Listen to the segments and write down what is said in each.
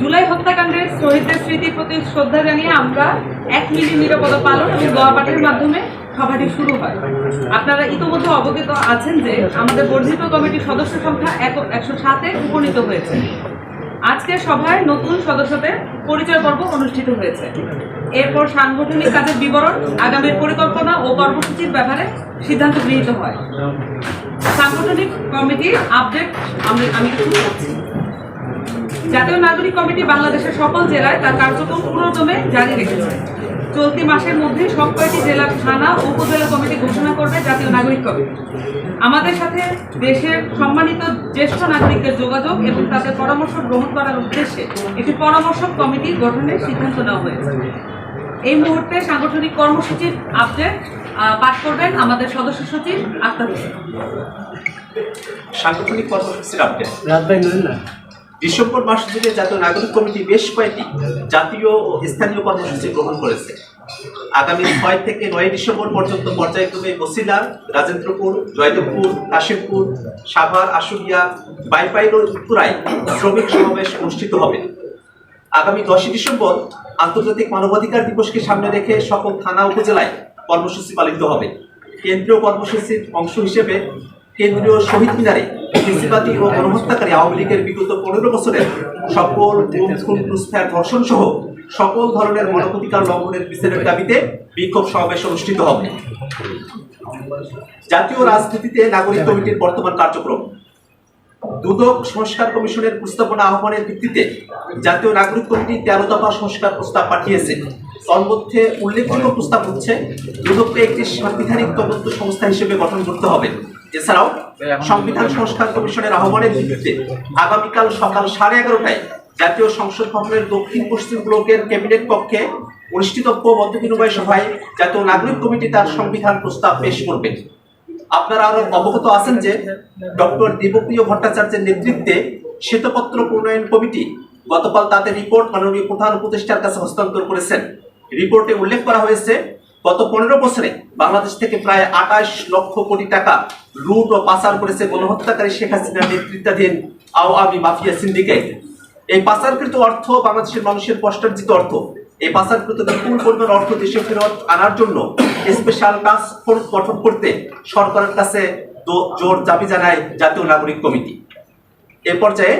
জুলাই হত্যাকাণ্ডের শহীদদের স্মৃতির প্রতি শ্রদ্ধা জানিয়ে আমরা এক নিরাপত্তা পালন এবং দোয়া পাঠের মাধ্যমে সভাটি শুরু হয়। আপনারা ইতিমধ্যে অবগত আছেন যে আমাদের বর্ধিত কমিটির সদস্য সংখ্যা একশো সাতে উপনীত হয়েছে। আজকের সভায় নতুন সদস্যদের পরিচয় পর্ব অনুষ্ঠিত হয়েছে। এরপর সাংগঠনিক কাজের বিবরণ, আগামীর পরিকল্পনা ও কর্মসূচির ব্যাপারে সিদ্ধান্ত গৃহীত হয়। সাংগঠনিক কমিটির আপডেট আমি আমি জাতীয় নাগরিক কমিটি বাংলাদেশের সকল জেলায় তার কার্যক্রম পুরোদমে জারি রেখেছে। চলতি মাসের মধ্যে সব কয়টি জেলার থানা উপজেলা কমিটি ঘোষণা করবে জাতীয় নাগরিক কমিটি। আমাদের সাথে দেশের সম্মানিত জ্যেষ্ঠ নাগরিকদের যোগাযোগ এবং তাদের পরামর্শ গ্রহণ করার উদ্দেশ্যে একটি পরামর্শ কমিটি গঠনের সিদ্ধান্ত নেওয়া হয়েছে। এই মুহূর্তে সাংগঠনিক কর্মসূচির আপডেট আহ, পাঠ করবেন আমাদের সদস্য সচিব আক্তার হোসেন। সাংগঠনিক কর্মসূচির আপডেট ডিসেম্বর মাস জুড়ে জাতীয় নাগরিক কমিটি বেশ কয়েকটি জাতীয় ও স্থানীয় কর্মসূচি গ্রহণ করেছে। আগামী ছয় থেকে নয় ডিসেম্বর পর্যন্ত পর্যায়ক্রমে বসিলা রাজেন্দ্রপুর জয়দেবপুর কাশিমপুর সাভার আশুলিয়া বাইপাইল ও উত্তরায় শ্রমিক সমাবেশ অনুষ্ঠিত হবে। আগামী দশই ডিসেম্বর আন্তর্জাতিক মানবাধিকার দিবসকে সামনে রেখে সকল থানা উপজেলায় কর্মসূচি পালিত হবে। কেন্দ্রীয় কর্মসূচির অংশ হিসেবে কেন্দ্রীয় শহীদ মিনারে ফেসিবাদী ও গণহত্যাকারী আওয়ামী লীগের বিগত পনেরো বছরের সকল ধর্ষণ সহ সকল ধরনের মানবাধিকার লঙ্ঘনের বিচারের দাবিতে বিক্ষোভ সমাবেশ অনুষ্ঠিত হবে। জাতীয় রাজনীতিতে নাগরিক কমিটির বর্তমান কার্যক্রম। দুদক সংস্কার কমিশনের প্রস্তাবনা আহ্বানের ভিত্তিতে জাতীয় নাগরিক কমিটি তেরো দফা সংস্কার প্রস্তাব পাঠিয়েছে। তন্মধ্যে উল্লেখযোগ্য প্রস্তাব হচ্ছে, দুদককে একটি সাংবিধানিক তদন্ত সংস্থা হিসেবে গঠন করতে হবে। এছাড়াও সংবিধান সংস্কার কমিশনের আহ্বানের ভিত্তিতে আগামীকাল সকাল সাড়ে এগারোটায় জাতীয় সংসদ ভবনের দক্ষিণ পশ্চিম ব্লকের ক্যাবিনেট কক্ষে অনুষ্ঠিতব্য বিনিময় সভায় জাতীয় নাগরিক কমিটি তার সংবিধান প্রস্তাব পেশ করবে। আপনারা আরও অবগত আছেন যে ডক্টর দেবপ্রিয় ভট্টাচার্যের নেতৃত্বে শ্বেতপত্র প্রণয়ন কমিটি গতকাল তাদের রিপোর্ট মাননীয় প্রধান উপদেষ্টার কাছে হস্তান্তর করেছেন। রিপোর্টে উল্লেখ করা হয়েছে, গত পনেরো বছরে বাংলাদেশ থেকে প্রায় আঠাশ লক্ষ কোটি টাকা লুট ও পাচার করেছে গণহত্যাকারী শেখ হাসিনার নেতৃত্বাধীন আওয়ামী মাফিয়া সিন্ডিকেট। এই পাচারকৃত অর্থ বাংলাদেশের মানুষের কষ্টার্জিত অর্থ। এই পাচারকৃত বিপুল পরিমাণ অর্থ দেশে ফেরত আনার জন্য স্পেশাল ফোর্স গঠন করতে সরকারের কাছে জোর দাবি জানায় জাতীয় নাগরিক কমিটি। এ পর্যায়ে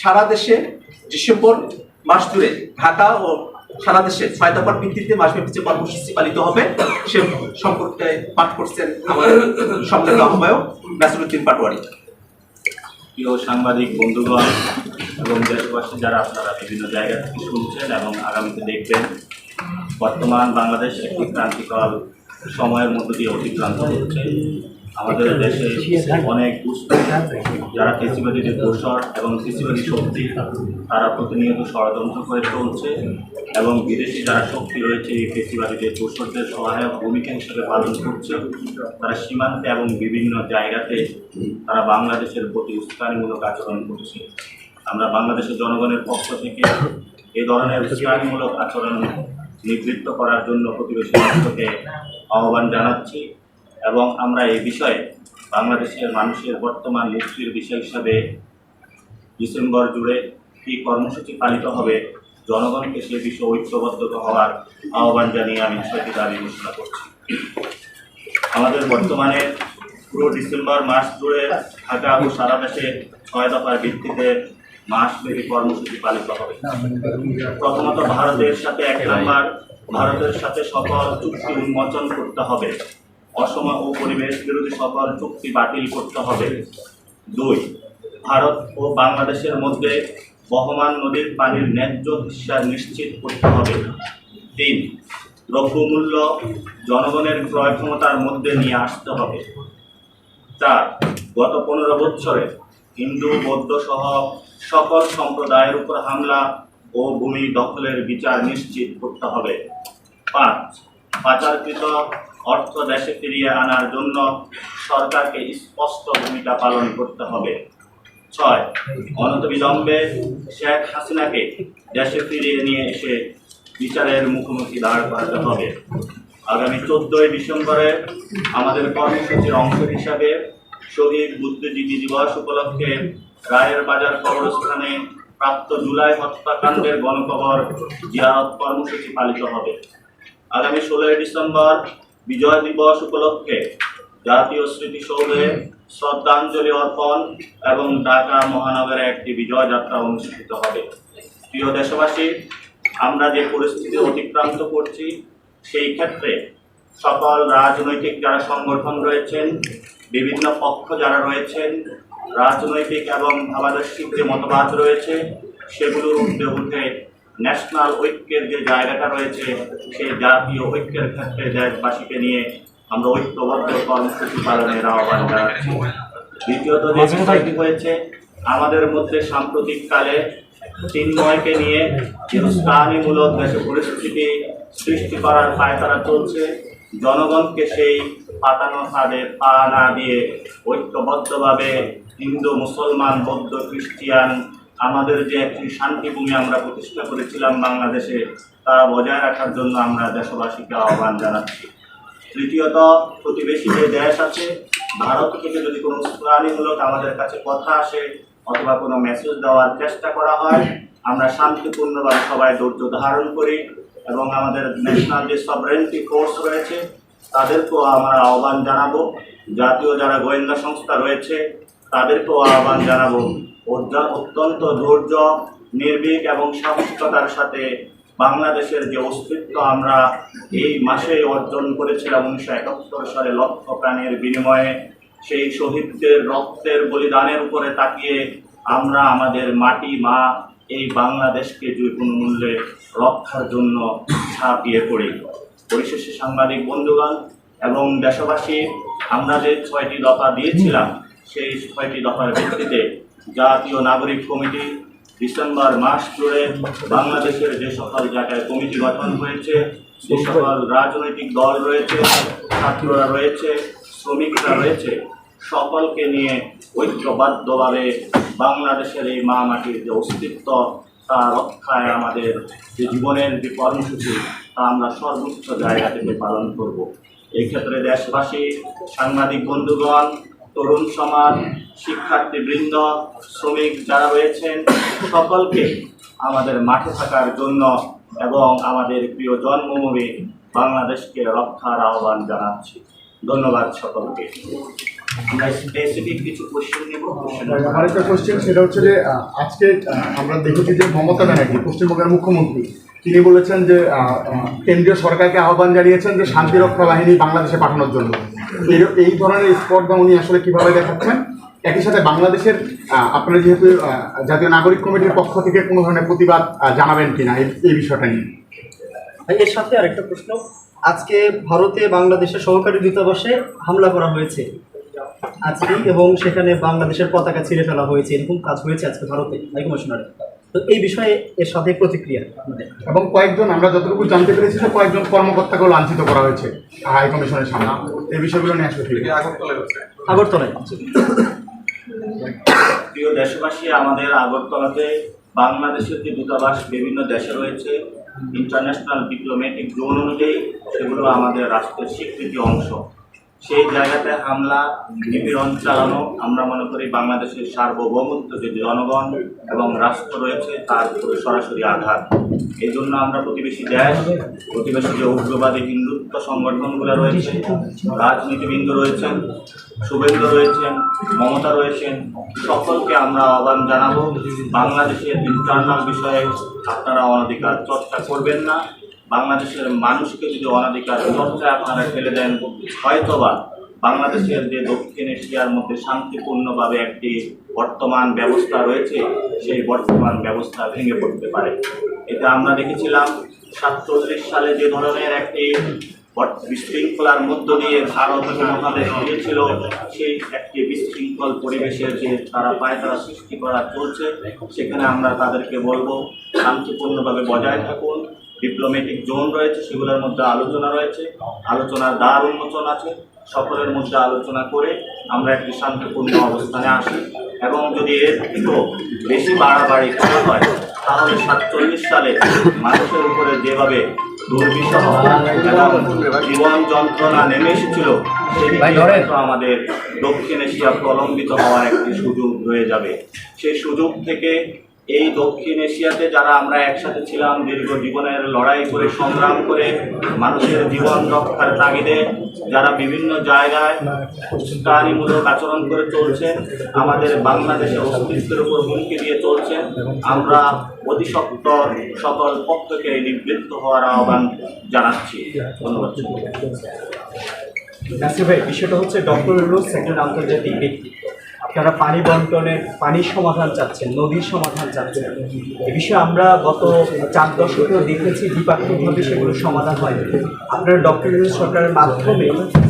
সারা দেশে ডিসেম্বর মাস জুড়ে ঢাকা ও সারা দেশে ছয় দফার ভিত্তিতে মাসব্যাপী যে কর্মসূচি পালিত হবে। সে সম্পর্কে পাঠ করছেন আমাদের সম্মেলন আহ্বায়ক নাসিরুদ্দিন পাটোয়ারি। প্রিয় সাংবাদিক, বন্ধুগণ এবং দেশবাসী যারা আপনারা বিভিন্ন জায়গা থেকে শুনছেন এবং আগামীতে দেখবেন বর্তমান বাংলাদেশ একটি ক্রান্তিকর সময়ের মধ্য দিয়ে অতিক্রান্ত হচ্ছে। আমাদের দেশে অনেক যারা কৃষিবাদীদের দোষর এবং কৃষিবাদী শক্তি, তারা প্রতিনিয়ত ষড়যন্ত্র করে চলছে এবং বিদেশি যারা শক্তি রয়েছে এই কৃষিবাদীদের দোষরদের সহায়ক ভূমিকা হিসেবে পালন করছে, তারা সীমান্তে এবং বিভিন্ন জায়গাতে তারা বাংলাদেশের প্রতি উস্কানিমূলক আচরণ করছে। আমরা বাংলাদেশের জনগণের পক্ষ থেকে এই ধরনের উস্কানিমূলক আচরণ নিবৃত্ত করার জন্য প্রতিবেশী রাষ্ট্রকে আহ্বান জানাচ্ছি এবং আমরা এই বিষয়ে বাংলাদেশের মানুষের বর্তমান মুক্তির বিষয় হিসাবে ডিসেম্বর জুড়ে কি কর্মসূচি পালিত হবে, জনগণকে সে বিষয়ে ঐক্যবদ্ধ হওয়ার আহ্বান জানিয়ে আমি বিষয়টি দাবি ঘোষণা করছি। আমাদের বর্তমানে পুরো ডিসেম্বর মাস জুড়ে ঢাকা ও সারা দেশে ছয় দফার ভিত্তিতে মাসব্যাপী কর্মসূচি পালিত হবে। প্রথমত ভারতের সাথে এক নাম্বার, ভারতের সাথে সকল চুক্তি উন্মোচন করতে হবে। অসম ও পরিবেশ বিরোধী সকল চুক্তি বাতিল করতে হবে। দুই, ভারত ও বাংলাদেশের মধ্যে বহমান নদীর পানির ন্যায্য হিস্যা নিশ্চিত করতে হবে। তিন, দ্রব্যমূল্য জনগণের ক্রয় ক্ষমতার মধ্যে নিয়ে আসতে হবে। চার, গত পনেরো বৎসরে হিন্দু, বৌদ্ধ সহ সকল সম্প্রদায়ের উপর হামলা ও ভূমি দখলের বিচার নিশ্চিত করতে হবে। পাঁচ, পাচারকৃত অর্থ দেশে ফিরিয়ে আনার জন্য সরকারকে স্পষ্ট ভূমিকা পালন করতে হবে। ছয় অনতবিলম্বে শেখ হাসিনাকে দেশে ফিরিয়ে নিয়ে এসে বিচারের মুখোমুখি দাঁড় করাতে হবে। আগামী চোদ্দই ডিসেম্বরে আমাদের কর্মসূচির অংশ হিসাবে শহীদ বুদ্ধিজীবী দিবস উপলক্ষে রায়ের বাজার কবরস্থানে প্রাপ্ত জুলাই হত্যাকাণ্ডের গণকবর জিয়ারত কর্মসূচি পালিত হবে। আগামী ষোলোই ডিসেম্বর বিজয় দিবস উপলক্ষে জাতীয় স্মৃতিসৌধে শ্রদ্ধাঞ্জলি অর্পণ এবং ঢাকা মহানগরে একটি বিজয় যাত্রা অনুষ্ঠিত হবে। প্রিয় দেশবাসী, আমরা যে পরিস্থিতি অতিক্রান্ত করছি, সেই ক্ষেত্রে সকল রাজনৈতিক যারা সংগঠন রয়েছেন বিভিন্ন পক্ষ যারা রয়েছেন রাজনৈতিক এবং ভাবাদর্শিক যে মতবাদ রয়েছে সেগুলোর ঊর্ধ্বে উঠে ন্যাশনাল ঐক্যের যে জায়গাটা রয়েছে সেই জাতীয় ঐক্যের ক্ষেত্রে দেশবাসীকে নিয়ে আমরা ঐক্যবদ্ধ কর্মসূচি পালনের আহ্বান জানাচ্ছি। দ্বিতীয়ত যে বিষয়টি হয়েছে আমাদের মধ্যে সাম্প্রতিক কালে চিন্ময়কে নিয়ে স্থানীয়মূলক দেশে পরিস্থিতি সৃষ্টি করার পায়তারা চলছে জনগণকে সেই পাতানো ফাঁদে পা না দিয়ে ঐক্যবদ্ধভাবে হিন্দু, মুসলমান, বৌদ্ধ, খ্রিস্টিয়ান, আমাদের যে একটি শান্তিভূমি আমরা প্রতিষ্ঠা করেছিলাম বাংলাদেশে, তা বজায় রাখার জন্য আমরা দেশবাসীকে আহ্বান জানাচ্ছি। তৃতীয়ত, প্রতিবেশী যে দেশ আছে, ভারত থেকে যদি কোনো উস্কানিমূলক আমাদের কাছে কথা আসে অথবা কোনো মেসেজ দেওয়ার চেষ্টা করা হয়, আমরা শান্তিপূর্ণভাবে সবাই ধৈর্য ধারণ করি। এবং আমাদের ন্যাশনাল যে সবরেন্টি ফোর্স রয়েছে, তাদেরকেও আমরা আহ্বান জানাব। জাতীয় যারা গোয়েন্দা সংস্থা রয়েছে, তাদেরকেও আহ্বান জানাব। অত্যন্ত ধৈর্য নির্ভীক এবং সাহসিকতার সাথে বাংলাদেশের যে অস্তিত্ব আমরা এই মাসে অর্জন করেছিলাম উনিশশো একাত্তর সালে লক্ষ প্রাণের বিনিময়ে, সেই শহীদদের রক্তের বলিদানের উপরে তাকিয়ে আমরা আমাদের মাটি, মা এই বাংলাদেশকে যে কোনো মূল্যে রক্ষার জন্য ঝাঁপিয়ে পড়ি। পরিশেষে সাংবাদিক বন্ধুগণ এবং দেশবাসী, আমরা যে ছয়টি দফা দিয়েছিলাম, সেই ছয়টি দফার ভিত্তিতে জাতীয় নাগরিক কমিটি ডিসেম্বর মাস জুড়ে বাংলাদেশের যে সকল জায়গায় কমিটি গঠন হয়েছে, যে সকল রাজনৈতিক দল রয়েছে, ছাত্ররা রয়েছে, শ্রমিকরা রয়েছে, সকলকে নিয়ে ঐক্যবদ্ধভাবে বাংলাদেশের এই মা মাটির যে অস্তিত্ব, তা রক্ষায় আমাদের যে জীবনের যে কর্মসূচি, তা আমরা সর্বোচ্চ জায়গা থেকে পালন করব। এই ক্ষেত্রে দেশবাসী, সাংবাদিক বন্ধুগণ, তরুণ সমাজ, শিক্ষার্থীবৃন্দ, শ্রমিক যারা রয়েছেন, সকলকে আমাদের মাঠে থাকার জন্য এবং আমাদের প্রিয় জন্মভূমি বাংলাদেশকে রক্ষার আহ্বান জানাচ্ছি। ধন্যবাদ সকলকে। আমরা স্পেসিফিক কিছু কোশ্চেন নেব আমার কোশ্চেন সেটা হচ্ছে যে আজকে আমরা দেখেছি যে মমতা ব্যানার্জি পশ্চিমবঙ্গের মুখ্যমন্ত্রী তিনি বলেছেন যে কেন্দ্রীয় সরকারকে আহ্বান জানিয়েছেন যে শান্তিরক্ষা বাহিনী বাংলাদেশে পাঠানোর জন্য। এই- ধরনের স্পর্ধা উনি আসলে কীভাবে দেখাচ্ছেন? একই সাথে বাংলাদেশের আপনারা যেহেতু জাতীয় নাগরিক কমিটির পক্ষ থেকে কোনো ধরনের প্রতিবাদ জানাবেন কিনা এই বিষয়টা নিয়ে? এর সাথে আরেকটা প্রশ্ন। আজকে ভারতে বাংলাদেশের সহকারী দূতাবাসে হামলা করা হয়েছে। আজকে এবং সেখানে বাংলাদেশের পতাকা ছিঁড়ে ফেলা হয়েছে এরকম কাজ হয়েছে আজকে ভারতে হাইকমিশনারে তো এই বিষয়ে এর সাথে প্রতিক্রিয়া আপনাদের? এবং কয়েকজন আমরা যতটুকু জানতে পেরেছি যে কয়েকজন কর্মকর্তাকেও লাঞ্ছিত করা হয়েছে হাই কমিশনের সামনে। এই বিষয়গুলো নিয়ে ঠিক আগরতলায় প্রিয় দেশবাসী আমাদের আগরতলাতে বাংলাদেশের যে দূতাবাস বিভিন্ন দেশে রয়েছে ইন্টারন্যাশনাল ডিপ্লোম্যাটিক জোন অনুযায়ী সেগুলো আমাদের রাষ্ট্রের স্বীকৃতি অংশ। সেই জায়গাতে হামলা, নিপীড়ন চালানো, আমরা মনে করি বাংলাদেশের সার্বভৌমত্ব যে জনগণ এবং রাষ্ট্র রয়েছে, তার উপরে সরাসরি আঘাত। এই জন্য আমরা প্রতিবেশী দেশ, প্রতিবেশী যে উগ্রবাদী হিন্দুত্ব সংগঠনগুলো রয়েছে, রাজনীতিবৃন্দ রয়েছেন, শুভেন্দু রয়েছেন, মমতা রয়েছেন, সকলকে আমরা আহ্বান জানাব, বাংলাদেশের ইন্টারনাল বিষয়ে আপনারা অনধিকার চর্চা করবেন না। বাংলাদেশের মানুষকে যদি অনাধিকার চর্চায় আপনারা ফেলে দেন, হয়তোবা বাংলাদেশের যে দক্ষিণ এশিয়ার মধ্যে শান্তিপূর্ণভাবে একটি বর্তমান ব্যবস্থা রয়েছে, সেই বর্তমান ব্যবস্থা ভেঙে পড়তে পারে। এটা আমরা দেখেছিলাম সাতচল্লিশ সালে যে ধরনের একটি বিশৃঙ্খলার মধ্য দিয়ে ভারত মহাদেশ হয়েছিল সেই একটি বিশৃঙ্খল পরিবেশের যে তারা পায় তারা সৃষ্টি করা চলছে, সেখানে আমরা তাদেরকে বলব, শান্তিপূর্ণভাবে বজায় থাকুন। ডিপ্লোম্যাটিক জোন রয়েছে সেগুলোর মধ্যে আলোচনা রয়েছে আলোচনার দ্বার উন্মোচন আছে সকলের মধ্যে আলোচনা করে আমরা একটি শান্তিপূর্ণ অবস্থানে আসি। এবং যদি এর থেকেও বেশি বাড়াবাড়ি করা হয় তাহলে সাতচল্লিশ সালে মানুষের উপরে যেভাবে দুর্বিষহ এবং জীবন যন্ত্রণা নেমে এসেছিল হয়তো আমাদের দক্ষিণ এশিয়া প্রলম্বিত হওয়ার একটি সুযোগ রয়ে যাবে। সেই সুযোগ থেকে এই দক্ষিণ এশিয়াতে যারা আমরা একসাথে ছিলাম, দীর্ঘ জীবনের লড়াই করে, সংগ্রাম করে, মানুষের জীবন রক্ষার তাগিদে যারা বিভিন্ন জায়গায় উস্কানিমূলক আচরণ করে চলছেন আমাদের বাংলাদেশের অস্তিত্বের উপর হুমকি দিয়ে চলছেন আমরা অতি সকল পক্ষকে নিবৃত্ত হওয়ার আহ্বান জানাচ্ছি। ধন্যবাদ। ভাই, বিষয়টা হচ্ছে ডক্টর ইউনুস একজন আন্তর্জাতিক ব্যক্তি। আপনারা পানি বন্টনের পানির সমাধান চাচ্ছেন, নদীর সমাধান চাচ্ছেন। এ বিষয়ে আমরা গত চার দশকেও দেখেছি দ্বিপাক্ষিকভাবে সেগুলো সমাধান হয় আপনারা ডক্টর ইউনুস সরকারের মাধ্যমে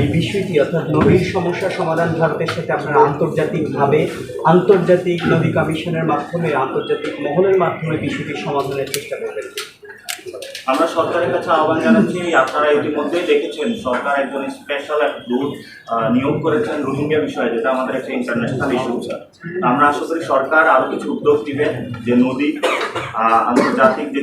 এই বিষয়টি, অর্থাৎ নদীর সমস্যার সমাধান ভারতের সাথে আপনারা আন্তর্জাতিকভাবে, আন্তর্জাতিক নদী কমিশনের মাধ্যমে, আন্তর্জাতিক মহলের মাধ্যমে বিষয়টি সমাধানের চেষ্টা করবেন। আমরা সরকারের কাছে আহ্বান জানাচ্ছি, আপনারা ইতিমধ্যেই দেখেছেন, সরকার একজন স্পেশাল এক দূত নিয়োগ করেছেন রোহিঙ্গা বিষয়ে, যেটা আমাদের একটা ইন্টারন্যাশনাল ইস্যু আমরা আশা করি সরকার আরও কিছু উদ্যোগ দিবে, যে নদী আন্তর্জাতিক যে